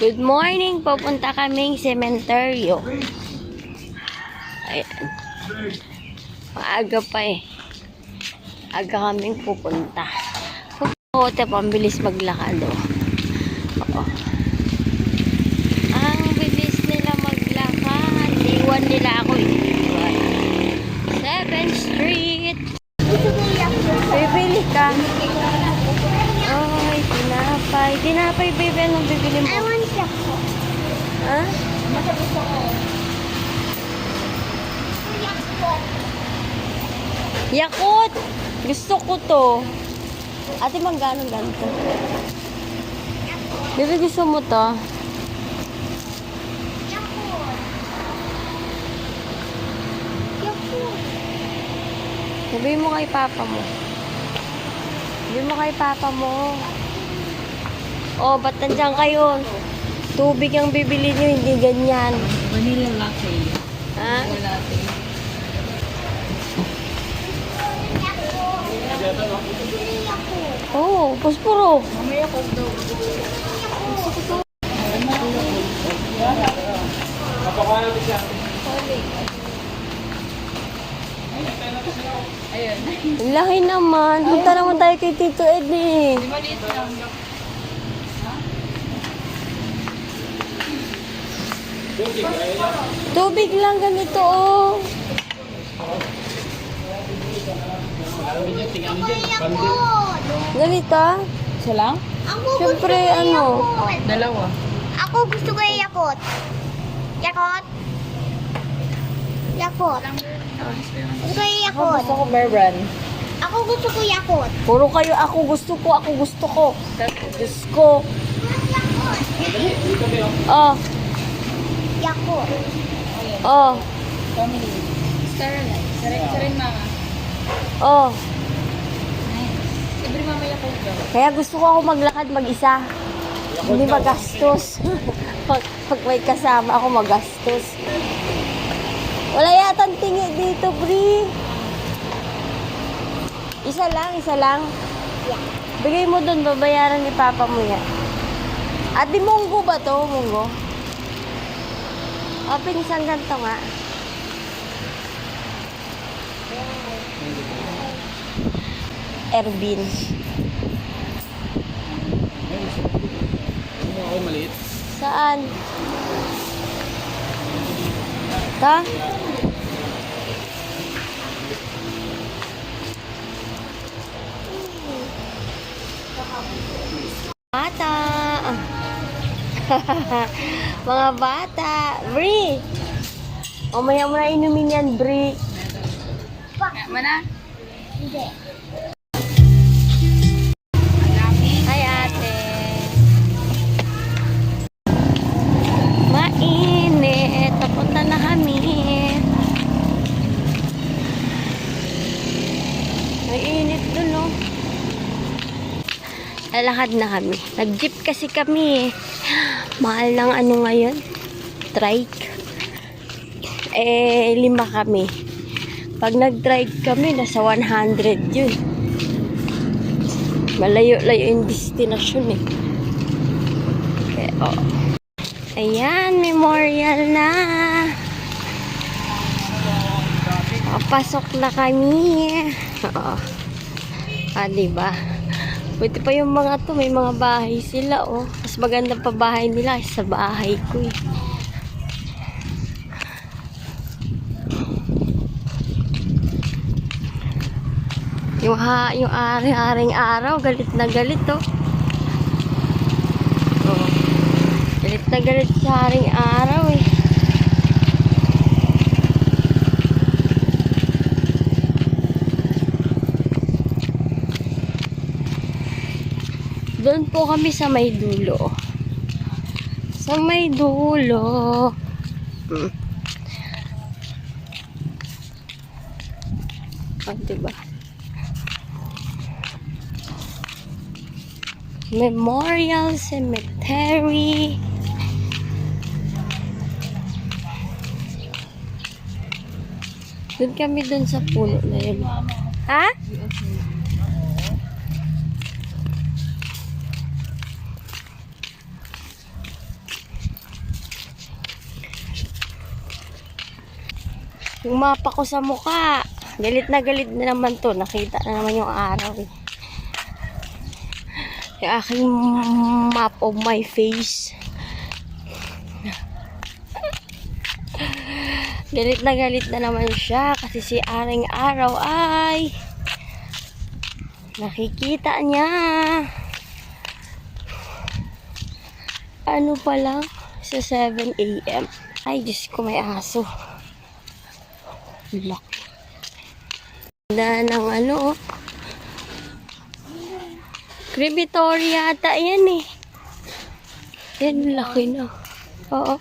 Good morning. Pupunta kaming sementeryo. Ayan. Maaga pa eh. Aga kaming pupunta. Pupunta, pambilis maglakad oh. Oo. Ang bilis nila maglakad. Iwan nila ako iwan. 7th Street. Bibili ka. Ay, tinapay. Tinapay, baby. Anong bibili mo? Ha? Yakut! Gusto ko to. Ate, magkano ganito? Bebe, gusto mo to? Sabihin mo kay papa mo. Sabihin mo kay papa mo. Oh, ba't nandiyan kayo? Tubig ang bibili niyo, hindi ganyan. Vanilla latte. Ha? Vanilla latte. Oo, oh, puspuro. Mamaya ko daw. Ayun. Ang laki naman. Punta naman tayo kay Tito Ed eh. Maliit lang. Tubig lang ganito oh. Ganito? Isa lang? Ako Siyempre, gusto ko ano? Dalawa. Ako gusto ko yung Yakult. Yakult. Yakult. Gusto ko yung Yakult. ko bear brand. Ako gusto ko yung Yakult. Puro kayo ako gusto ko, ako gusto ko. Diyos ko. Oh, Yakult. oh, Family. Sterilite. Sarin, sarin mama. oh. Libre mamaya ko daw. Kaya gusto ko ako maglakad mag-isa. Hindi magastos. pag, pag may kasama ako, magastos. Wala yatang tingi dito, Bri. Isa lang, isa lang. Bigay mo doon, babayaran ni Papa mo yan. Ate, munggo ba to? Munggo? O, pinisang ganito nga. Ervin. Ako maliit. Saan? Ta? Bata. Mga bata. Bri. O maya mo na inumin yan, Bri. Mana? Hindi. Lalakad na kami. Nag-jeep kasi kami, eh. Mahal ng ano ngayon? Trike. Eh, lima kami. Pag nag-trike kami, nasa 100 yun. Malayo-layo yung destinasyon eh. Okay, oh. Ayan, memorial na. Papasok na kami. Oo. Ah, diba? Buti pa yung mga to, may mga bahay sila, oh. Mas maganda pa bahay nila sa bahay ko, eh. Yung, ha, yung ari-aring araw, galit na galit, oh. Oh. Galit na galit sa haring araw, eh. Doon po kami sa may dulo. Sa may dulo. Hmm. Ah, diba? Memorial Cemetery. Doon kami doon sa puno na yun. Ha? Yung ko sa mukha. Galit na galit na naman to. Nakita na naman yung araw eh. Yung aking map of my face. Galit na galit na naman siya kasi si Aring Araw ay nakikita niya. Ano pa lang sa 7 a.m. Ay, Diyos ko, may aso. Laki. Na ng ano, oh. Crematory yata yan eh. Yan, laki na. Oo.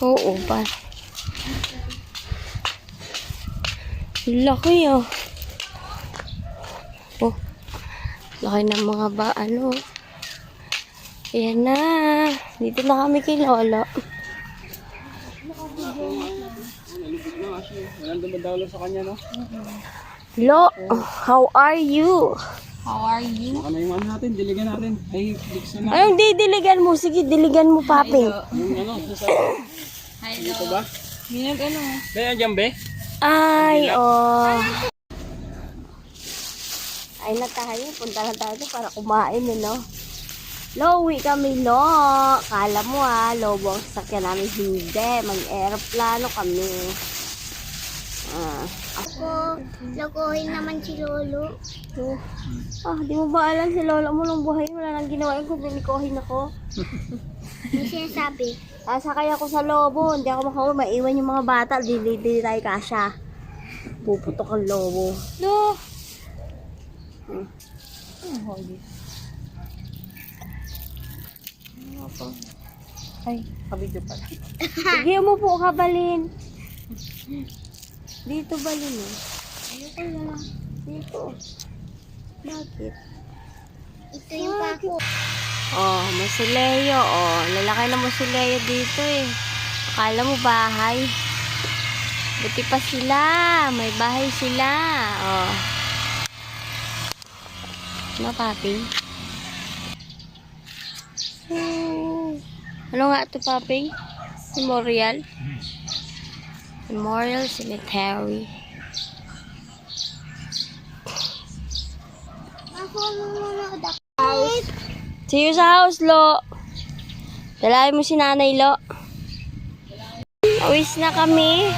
Oo, pa. Laki ah. Oh. Laki ng mga ba, ano. Ayan na. Dito na kami kay Lola. Walang dumadalo sa kanya, no? Lo, how are you? How are you? Baka na yung ano natin, diligan natin. Ay, diksa na. Anong didiligan mo? Sige, diligan mo, papi. Yung ano, sa Dito ba? Minag ano? Be, andyan be? Ay, oh. Ay na tayo. Punta na tayo para kumain, eh, no? Lo, uwi kami, lo. Kala mo, ha. Lobo ang sasakyan namin. Hindi. Mag-aeroplano kami. Ah. Ako, lokohin naman si Lolo. Oh. Ah, di mo ba alam si lola mo nung buhay? Wala nang ginawa yung kung binikohin ako. Ano sinasabi? Ah, sakay ako sa lobo. Hindi ako makauwi. Maiwan yung mga bata. Di, di, di tayo kasya. Puputok ang lobo. No! Hmm. Ay, kabidyo pala. Sige mo po, kabalin. Dito balin eh. Ayoko na. Dito. Bakit? Ito yung pako. Oh, Masileyo. Oh, lalaki na Masileyo dito eh. Akala mo bahay. Buti pa sila. May bahay sila. Oh. Ano, papi? Oh. Ano nga ito, papi? Memorial? Memorial Cemetery. Nanonood ako. See you sa house, Lo. Dalahin mo si Nanay, Lo. Awis na kami.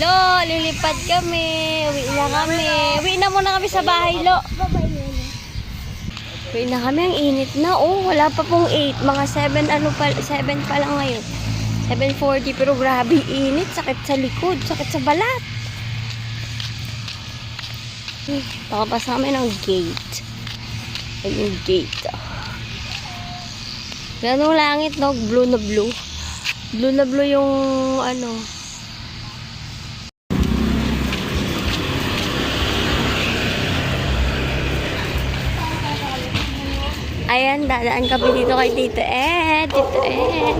Lo, lilipad kami. Uwi na kami. Uwi na muna kami sa bahay, Lo. Lolo. Uwi na kami. Ang init na. Oh, wala pa pong 8. Mga 7, ano pa, 7 pa lang ngayon. 7.40 pero grabe init. Sakit sa likod. Sakit sa balat. Hmm, Pakapas namin ang gate. Ay, yung gate. Ganong langit, no? Blue na blue. Blue na blue yung, ano, Ayan, dadaan kami dito kay Tito Ed. Tito Ed.